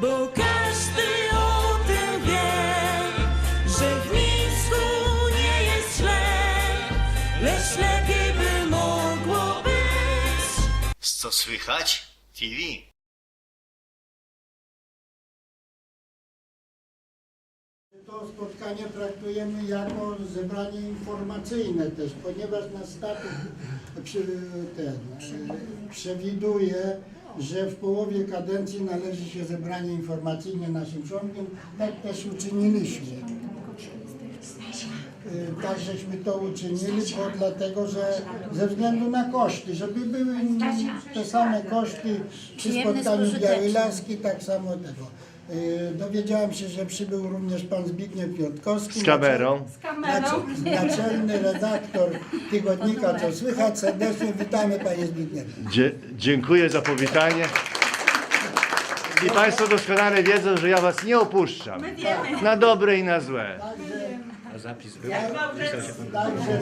Bo każdy o tym wie, że w Mińsku nie jest źle, lecz lepiej by mogło być. Co słychać? TV. To spotkanie traktujemy jako zebranie informacyjne też, ponieważ nasz statut przy, ten, przewiduje, że w połowie kadencji należy się zebranie informacyjne naszym członkom. Tak też uczyniliśmy. E, Tak żeśmy to uczynili, bo dlatego, że ze względu na koszty, żeby były te same koszty przy spotkaniu Białej Laski, tak samo tego. E, Dowiedziałem się, że przybył również pan Zbigniew Piotkowski. Z kamerą. Nace- Naczelny redaktor tygodnika Co Słychać. Serdecznie witamy panie Zbigniew. Dzie- dziękuję za powitanie. I Państwo doskonale wiedzą, że ja Was nie opuszczam. Na dobre i na złe. Także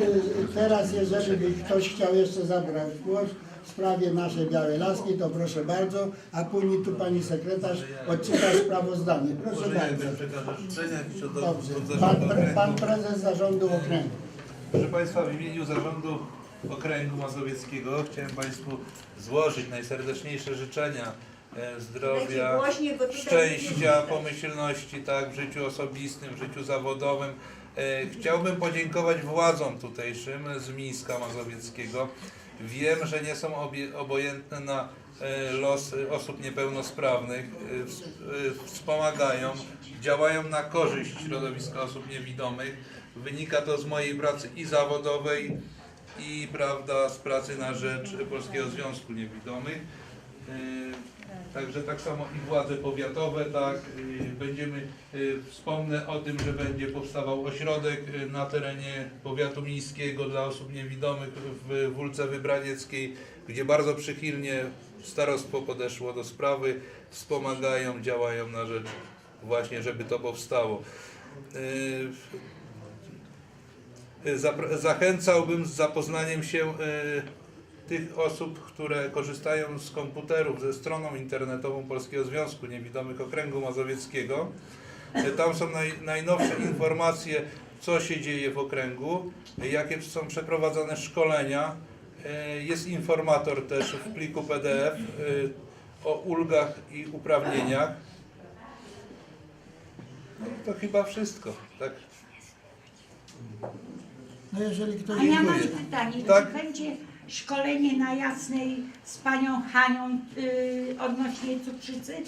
y, teraz jeżeli ktoś chciał jeszcze zabrać głos w sprawie naszej Białej Laski, to proszę bardzo, a później tu pani sekretarz odczyta sprawozdanie. Proszę bardzo. Dobrze. Pan, pre, pan prezes zarządu okręgu. Proszę Państwa, w imieniu zarządu okręgu mazowieckiego chciałem Państwu złożyć najserdeczniejsze życzenia e, zdrowia, głośniej, bo tutaj szczęścia, pomyślności tak, w życiu osobistym, w życiu zawodowym. E, Chciałbym podziękować władzom tutejszym z Mińska Mazowieckiego. Wiem, że nie są obojętne na e, los e, osób niepełnosprawnych, e, wspomagają, działają na korzyść środowiska osób niewidomych. Wynika to z mojej pracy i zawodowej, i prawda, z pracy na rzecz Polskiego Związku Niewidomych. E, Także tak samo i władze powiatowe, tak, y, będziemy, y, wspomnę o tym, że będzie powstawał ośrodek y, na terenie powiatu miejskiego dla osób niewidomych w Wólce Wybranieckiej, gdzie bardzo przychylnie starostwo podeszło do sprawy, wspomagają, działają na rzecz właśnie, żeby to powstało. Y, Zachęcałbym z zapoznaniem się y, tych osób, które korzystają z komputerów ze stroną internetową Polskiego Związku Niewidomych Okręgu Mazowieckiego. Y, Tam są naj, najnowsze informacje, co się dzieje w okręgu, y, jakie są przeprowadzane szkolenia. Y, Jest informator też w pliku PDF o ulgach i uprawnieniach. No i to chyba wszystko. Tak. No jeżeli ktoś A ja mam pytanie, Tak. czy będzie szkolenie na jasnej z panią Hanią y, odnośnie cukrzycy? Y,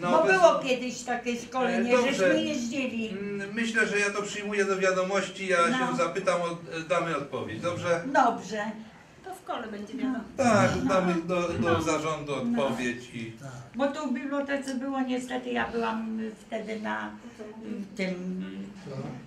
Bo no, bez- było kiedyś takie szkolenie, E, dobrze. żeśmy jeździli. Mm, Myślę, że ja to przyjmuję do wiadomości, ja No. się zapytam, od, damy odpowiedź, dobrze? Dobrze. To w szkole będzie wiadomo. Tak, damy do, do zarządu odpowiedź i... Bo tu w bibliotece było niestety, ja byłam y, wtedy na y, tym,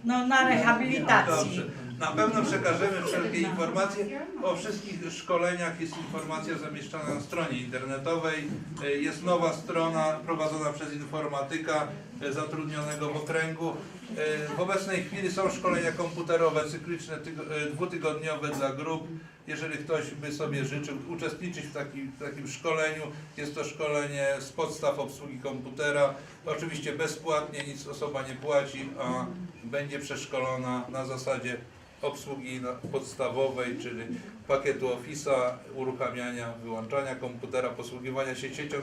no na rehabilitacji. Dobrze. Na pewno przekażemy wszelkie informacje. O wszystkich szkoleniach jest informacja zamieszczana na stronie internetowej. E, Jest nowa strona prowadzona przez informatyka e, zatrudnionego w okręgu. E, W obecnej chwili są szkolenia komputerowe, cykliczne, tygo- dwutygodniowe dla grup. Jeżeli ktoś by sobie życzył uczestniczyć w takim, w takim szkoleniu, jest to szkolenie z podstaw obsługi komputera. Oczywiście bezpłatnie, nic osoba nie płaci, a będzie przeszkolona na zasadzie obsługi podstawowej, czyli pakietu Office'a, uruchamiania, wyłączania komputera, posługiwania się siecią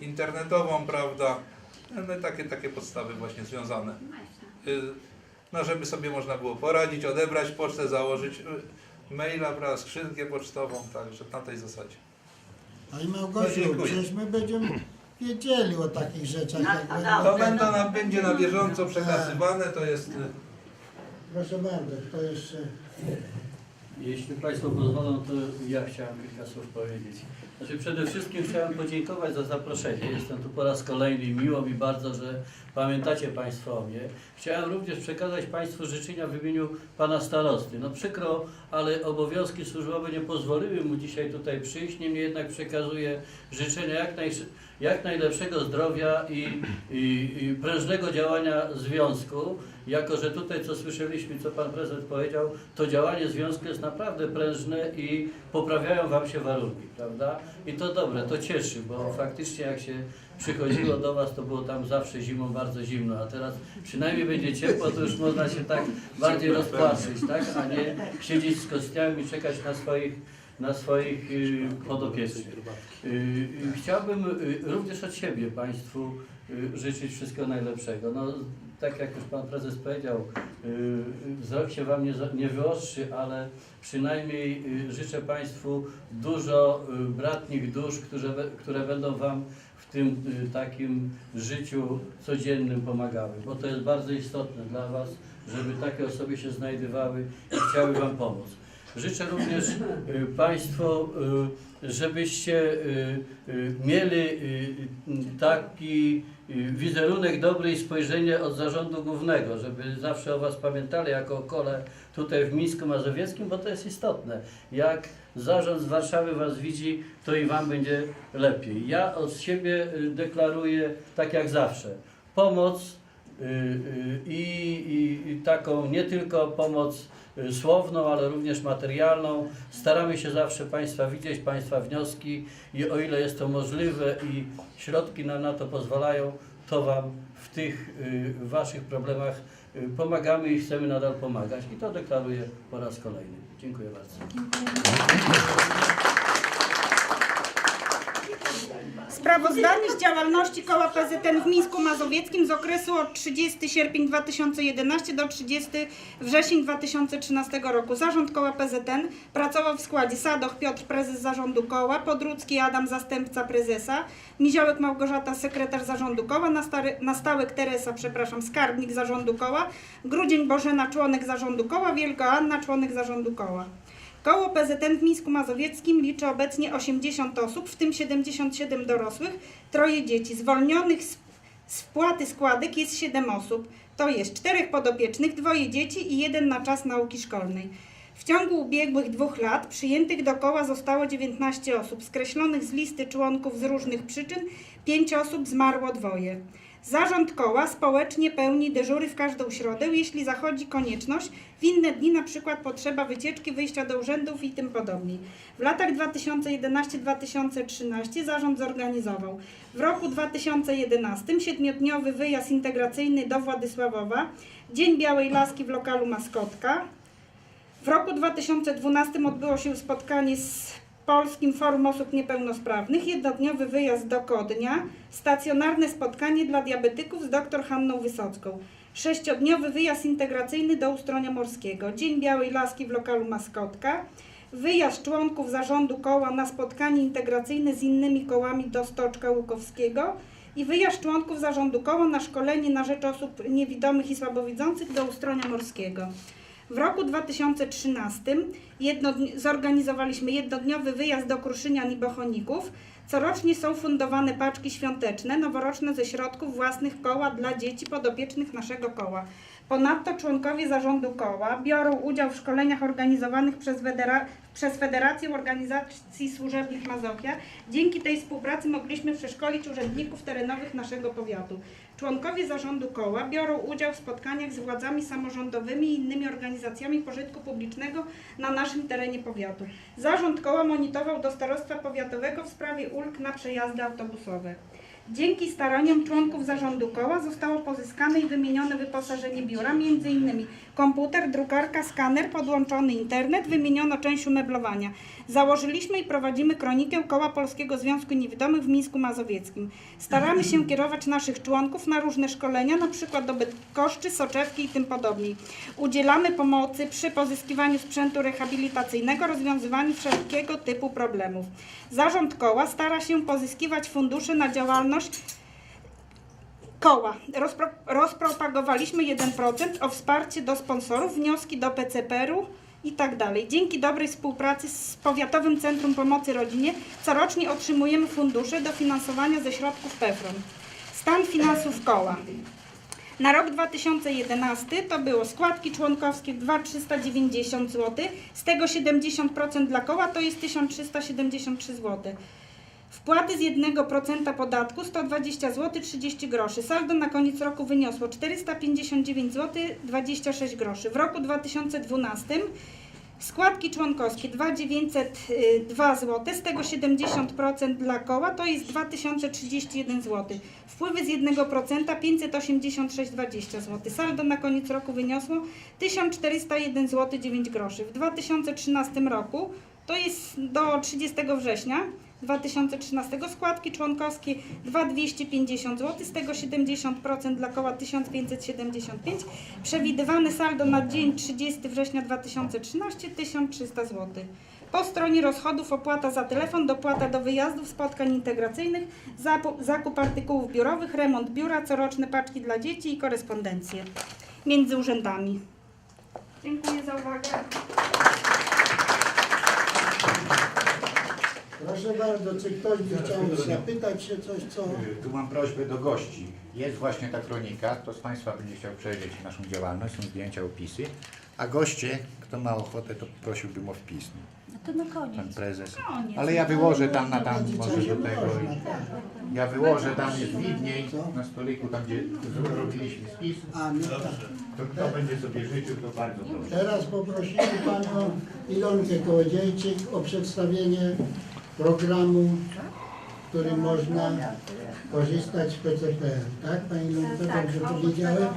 internetową, prawda? No, takie, takie podstawy właśnie związane. Y, No, żeby sobie można było poradzić, odebrać pocztę, założyć y, maila, prawda, skrzynkę pocztową, także na tej zasadzie. A i No, Małgosiu, dziękuję. przecież my będziemy wiedzieli o takich rzeczach. No, no To będą na, będzie na bieżąco przekazywane, to jest... Proszę bardzo, kto jeszcze? Jeśli Państwo pozwolą, to ja chciałem kilka słów powiedzieć. Znaczy przede wszystkim chciałem podziękować za zaproszenie. Jestem tu po raz kolejny miło mi bardzo, że pamiętacie Państwo o mnie. Chciałem również przekazać Państwu życzenia w imieniu Pana Starosty. No przykro, ale obowiązki służbowe nie pozwoliły mu dzisiaj tutaj przyjść, niemniej jednak przekazuję życzenia jak, naj, jak najlepszego zdrowia i, i, i prężnego działania związku. jako że tutaj co słyszeliśmy, co Pan Prezydent powiedział, to działanie związku jest naprawdę prężne i poprawiają Wam się warunki, prawda? I to dobre, to cieszy, bo faktycznie jak się przychodziło do Was, to było tam zawsze zimą bardzo zimno, a teraz przynajmniej będzie ciepło, to już można się tak bardziej rozpłaszczyć, tak? A nie siedzieć z kostiami i czekać na swoich, na swoich y, podopiecznych. Y, y, Chciałbym również od siebie Państwu życzyć wszystkiego najlepszego. No, tak jak już Pan Prezes powiedział, wzrok się Wam nie, nie wyostrzy, ale przynajmniej życzę Państwu dużo bratnich dusz, które, które będą Wam w tym takim życiu codziennym pomagały, bo to jest bardzo istotne dla Was, żeby takie osoby się znajdowały i chciały Wam pomóc. Życzę również y, Państwu, y, żebyście y, mieli taki wizerunek dobry i spojrzenie od zarządu głównego, żeby zawsze o Was pamiętali jako o kole tutaj w Mińsku Mazowieckim, bo to jest istotne. Jak zarząd z Warszawy Was widzi, to i Wam będzie lepiej. Ja od siebie deklaruję tak jak zawsze. Pomoc i, i, i taką nie tylko pomoc słowną, ale również materialną. Staramy się zawsze Państwa widzieć, Państwa wnioski i o ile jest to możliwe i środki nam na to pozwalają, to Wam w tych y, Waszych problemach y, pomagamy i chcemy nadal pomagać. I to deklaruję po raz kolejny. Dziękuję bardzo. Sprawozdanie z działalności Koła PZN w Mińsku Mazowieckim z okresu od 30 sierpień 2011 do 30 wrzesień 2013 roku. Zarząd Koła PZN pracował w składzie Sadoch Piotr, prezes zarządu koła, Podrucki Adam, zastępca prezesa, Miziołek Małgorzata, sekretarz zarządu koła, Nastary, Nastałek Teresa, przepraszam, skarbnik zarządu koła, Grudzień Bożena, członek zarządu koła, Wielko Anna, członek zarządu koła. Koło PZN w Mińsku Mazowieckim liczy obecnie 80 osób, w tym 77 dorosłych, troje dzieci. Zwolnionych z, z wpłaty składek jest 7 osób, to jest czterech podopiecznych, dwoje dzieci i jeden na czas nauki szkolnej. W ciągu ubiegłych dwóch lat przyjętych do koła zostało 19 osób, skreślonych z listy członków z różnych przyczyn 5 osób zmarło dwoje. Zarząd koła społecznie pełni dyżury w każdą środę, jeśli zachodzi konieczność, w inne dni na przykład potrzeba wycieczki, wyjścia do urzędów i tym podobnie. W latach 2011-2013 zarząd zorganizował. W roku 2011 siedmiodniowy wyjazd integracyjny do Władysławowa, Dzień Białej Laski w lokalu Maskotka, w roku 2012 odbyło się spotkanie z Polskim Forum Osób Niepełnosprawnych, jednodniowy wyjazd do Kodnia, stacjonarne spotkanie dla diabetyków z dr Hanną Wysocką, sześciodniowy wyjazd integracyjny do Ustronia Morskiego, Dzień Białej Laski w lokalu Maskotka, wyjazd członków zarządu koła na spotkanie integracyjne z innymi kołami do Stoczka Łukowskiego i wyjazd członków zarządu koła na szkolenie na rzecz osób niewidomych i słabowidzących do Ustronia Morskiego. W roku 2013 jednodni- zorganizowaliśmy jednodniowy wyjazd do Kruszynian i Bochoników. Corocznie są fundowane paczki świąteczne, noworoczne ze środków własnych koła dla dzieci podopiecznych naszego koła. Ponadto członkowie zarządu koła biorą udział w szkoleniach organizowanych przez, Federa- przez Federację Organizacji Służebnych Mazowia. Dzięki tej współpracy mogliśmy przeszkolić urzędników terenowych naszego powiatu. Członkowie zarządu koła biorą udział w spotkaniach z władzami samorządowymi i innymi organizacjami pożytku publicznego na naszym terenie powiatu. Zarząd koła monitorował do starostwa powiatowego w sprawie ulg na przejazdy autobusowe. Dzięki staraniom członków zarządu koła zostało pozyskane i wymienione wyposażenie biura, m.in. komputer, drukarka, skaner, podłączony internet, wymieniono część umeblowania. Założyliśmy i prowadzimy kronikę Koła Polskiego Związku Niewidomych w Mińsku Mazowieckim. Staramy się kierować naszych członków na różne szkolenia, przykład do Bydgoszczy, Soczewki i tym podobniej. Udzielamy pomocy przy pozyskiwaniu sprzętu rehabilitacyjnego, rozwiązywaniu wszelkiego typu problemów. Zarząd koła stara się pozyskiwać fundusze na działalność koła. Rozpro, rozpropagowaliśmy 1% o wsparcie do sponsorów, wnioski do PCPR-u i tak dalej. Dzięki dobrej współpracy z Powiatowym Centrum Pomocy Rodzinie corocznie otrzymujemy fundusze dofinansowania ze środków PFRON. Stan finansów koła. Na rok 2011 to było składki członkowskie 2390 zł, z tego 70% dla koła to jest 1373 zł. Wpłaty z 1% podatku 120 zł 30 groszy. Saldo na koniec roku wyniosło 459 zł 26 groszy. W roku 2012 składki członkowskie 2902 zł, z tego 70% dla koła to jest 2031 zł. Wpływy z 1% 586,20 zł. Saldo na koniec roku wyniosło 1401 zł 9 groszy. W 2013 roku to jest do 30 września 2013 składki członkowskie 2250 zł, z tego 70% dla koła 1575. Przewidywane saldo na dzień 30 września 2013 1300 zł. Po stronie rozchodów opłata za telefon, dopłata do wyjazdów, spotkań integracyjnych, zakup artykułów biurowych, remont biura, coroczne paczki dla dzieci i korespondencje między urzędami. Dziękuję za uwagę. Proszę bardzo, czy ktoś by chciał zapytać się coś, co... Tu mam prośbę do gości. Jest właśnie ta kronika, kto z Państwa będzie chciał przejrzeć naszą działalność, są zdjęcia, opisy. A goście, kto ma ochotę, to prosiłbym o wpis. To na koniec. Pan prezes. Ale ja wyłożę tam na tam, może do tego. i- Ja wyłożę tam, jest widniej, na stoliku, tam gdzie zrobiliśmy spis. A, no tak. To kto będzie sobie życzył, to bardzo proszę. Teraz poprosimy Panią Ilonkę Kołodziejczyk o przedstawienie programu, którym można korzystać z PCPR. Tak, Pani Ilonko, Tak, dobrze powiedziałem?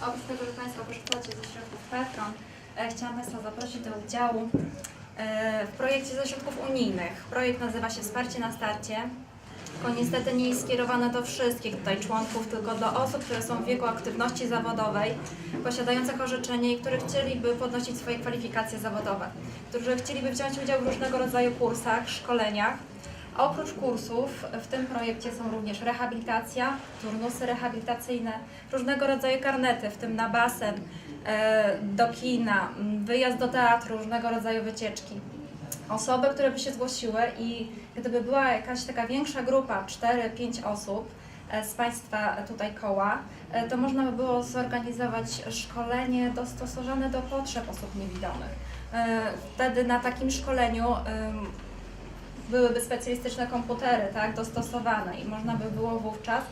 Oprócz tego, że Państwo korzystacie ze środków Petron, e, chciałam Państwa zaprosić do udziału e, w projekcie ze środków unijnych. Projekt nazywa się Wsparcie na starcie. Tylko niestety nie jest skierowane do wszystkich tutaj członków, tylko do osób, które są w wieku aktywności zawodowej, posiadających orzeczenie i które chcieliby podnosić swoje kwalifikacje zawodowe, którzy chcieliby wziąć udział w różnego rodzaju kursach, szkoleniach. A oprócz kursów w tym projekcie są również rehabilitacja, turnusy rehabilitacyjne, różnego rodzaju karnety, w tym na basen, e, do kina, wyjazd do teatru, różnego rodzaju wycieczki. Osoby, które by się zgłosiły i gdyby była jakaś taka większa grupa, 4-5 osób e, z Państwa tutaj koła, e, to można by było zorganizować szkolenie dostosowane do potrzeb osób niewidomych. E, Wtedy na takim szkoleniu byłyby specjalistyczne komputery, tak, dostosowane i można by było wówczas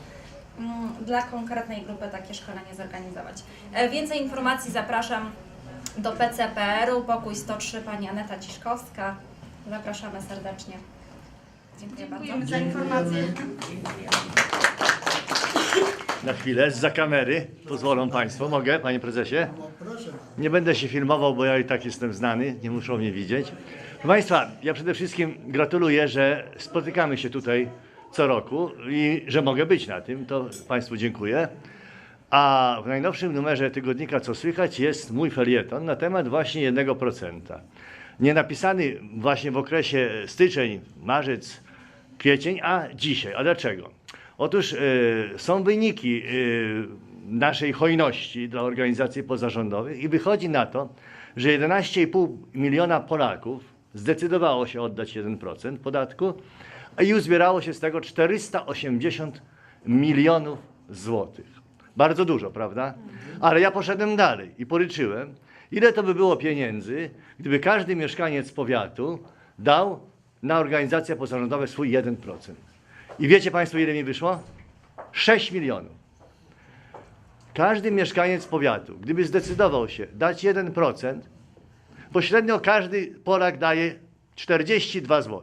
mm, dla konkretnej grupy takie szkolenie zorganizować. Więcej informacji zapraszam do PCPR-u, pokój 103, pani Aneta Ciszkowska. Zapraszamy serdecznie. Dziękuję, Dziękujemy bardzo. za informację. Na chwilę, za kamery, pozwolą Państwo. Mogę, Panie Prezesie? No, proszę. Nie będę się filmował, bo ja i tak jestem znany, nie muszą mnie widzieć. Proszę Państwa, ja przede wszystkim gratuluję, że spotykamy się tutaj co roku i że mogę być na tym, to Państwu dziękuję. A w najnowszym numerze tygodnika Co Słychać jest mój felieton na temat właśnie 1%. Nie napisany właśnie w okresie styczeń, marzec, kwiecień, a dzisiaj. A dlaczego? Otóż e, są wyniki e, naszej hojności dla organizacji pozarządowych i wychodzi na to, że 11,5 miliona Polaków zdecydowało się oddać 1% podatku i uzbierało się z tego 480 milionów złotych. Bardzo dużo, prawda? Ale ja poszedłem dalej i policzyłem, ile to by było pieniędzy, gdyby każdy mieszkaniec powiatu dał na organizacje pozarządowe swój 1%. I wiecie Państwo, ile mi wyszło? 6 milionów. Każdy mieszkaniec powiatu, gdyby zdecydował się dać 1%, pośrednio każdy Polak daje 42 zł.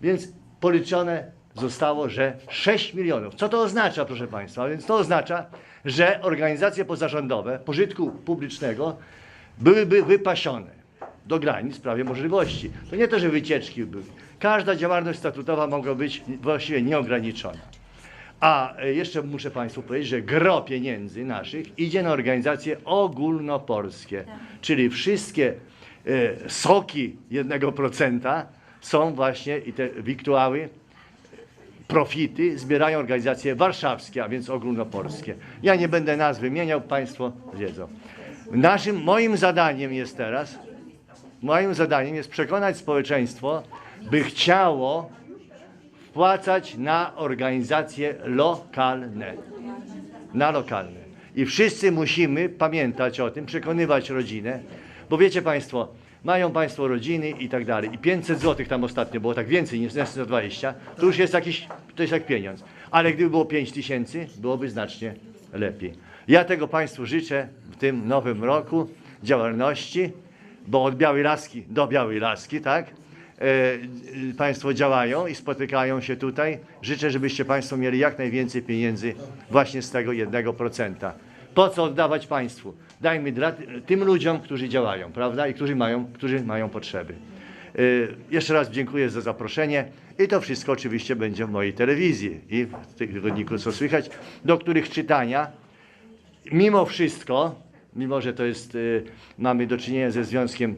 Więc policzone zostało, że 6 milionów. Co to oznacza, proszę Państwa? Więc to oznacza, że organizacje pozarządowe pożytku publicznego byłyby wypasione do granic prawie możliwości. To nie to, że wycieczki były. Każda działalność statutowa mogła być właściwie nieograniczona. A e, jeszcze muszę Państwu powiedzieć, że gro pieniędzy naszych idzie na organizacje ogólnopolskie, czyli wszystkie e, soki 1% są właśnie i te wiktuały, profity zbierają organizacje warszawskie, a więc ogólnopolskie. Ja nie będę nazw wymieniał, Państwo wiedzą. Naszym, moim zadaniem jest teraz, moim zadaniem jest przekonać społeczeństwo, by chciało wpłacać na organizacje lokalne. Na lokalne. I wszyscy musimy pamiętać o tym, przekonywać rodzinę, bo wiecie Państwo, mają Państwo rodziny i tak dalej. I 500 zł tam ostatnio było tak więcej niż 120, to już jest jakiś, to jest jak pieniądz. Ale gdyby było 5 tysięcy, byłoby znacznie lepiej. Ja tego Państwu życzę w tym nowym roku działalności, bo od Białej Laski do Białej Laski, tak? E, Państwo działają i spotykają się tutaj. Życzę, żebyście Państwo mieli jak najwięcej pieniędzy właśnie z tego 1%. Po co oddawać Państwu? Dajmy tym ludziom, którzy działają, prawda? I którzy mają, którzy mają potrzeby. E, Jeszcze raz dziękuję za zaproszenie i to wszystko oczywiście będzie w mojej telewizji i w tygodniku Co Słychać, do których czytania mimo wszystko, mimo że to jest, y, mamy do czynienia ze związkiem,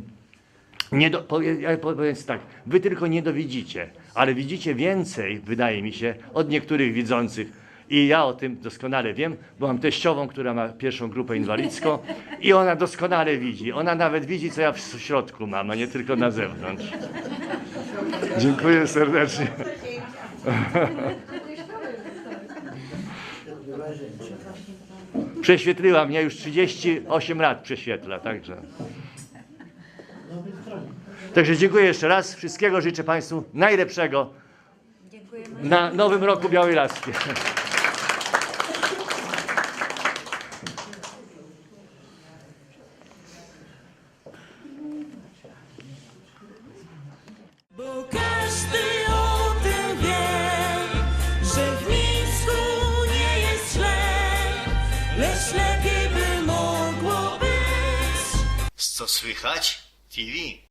nie do, powie- ja powiem tak, wy tylko nie dowidzicie, ale widzicie więcej, wydaje mi się, od niektórych widzących. I ja o tym doskonale wiem, bo mam teściową, która ma pierwszą grupę inwalidzką i ona doskonale widzi. Ona nawet widzi, co ja w środku mam, a nie tylko na zewnątrz. Dziękuję serdecznie. Prześwietliła mnie, już 38 lat prześwietla, także. Także dziękuję jeszcze raz. Wszystkiego życzę Państwu najlepszego na Nowym Roku Białej Laski.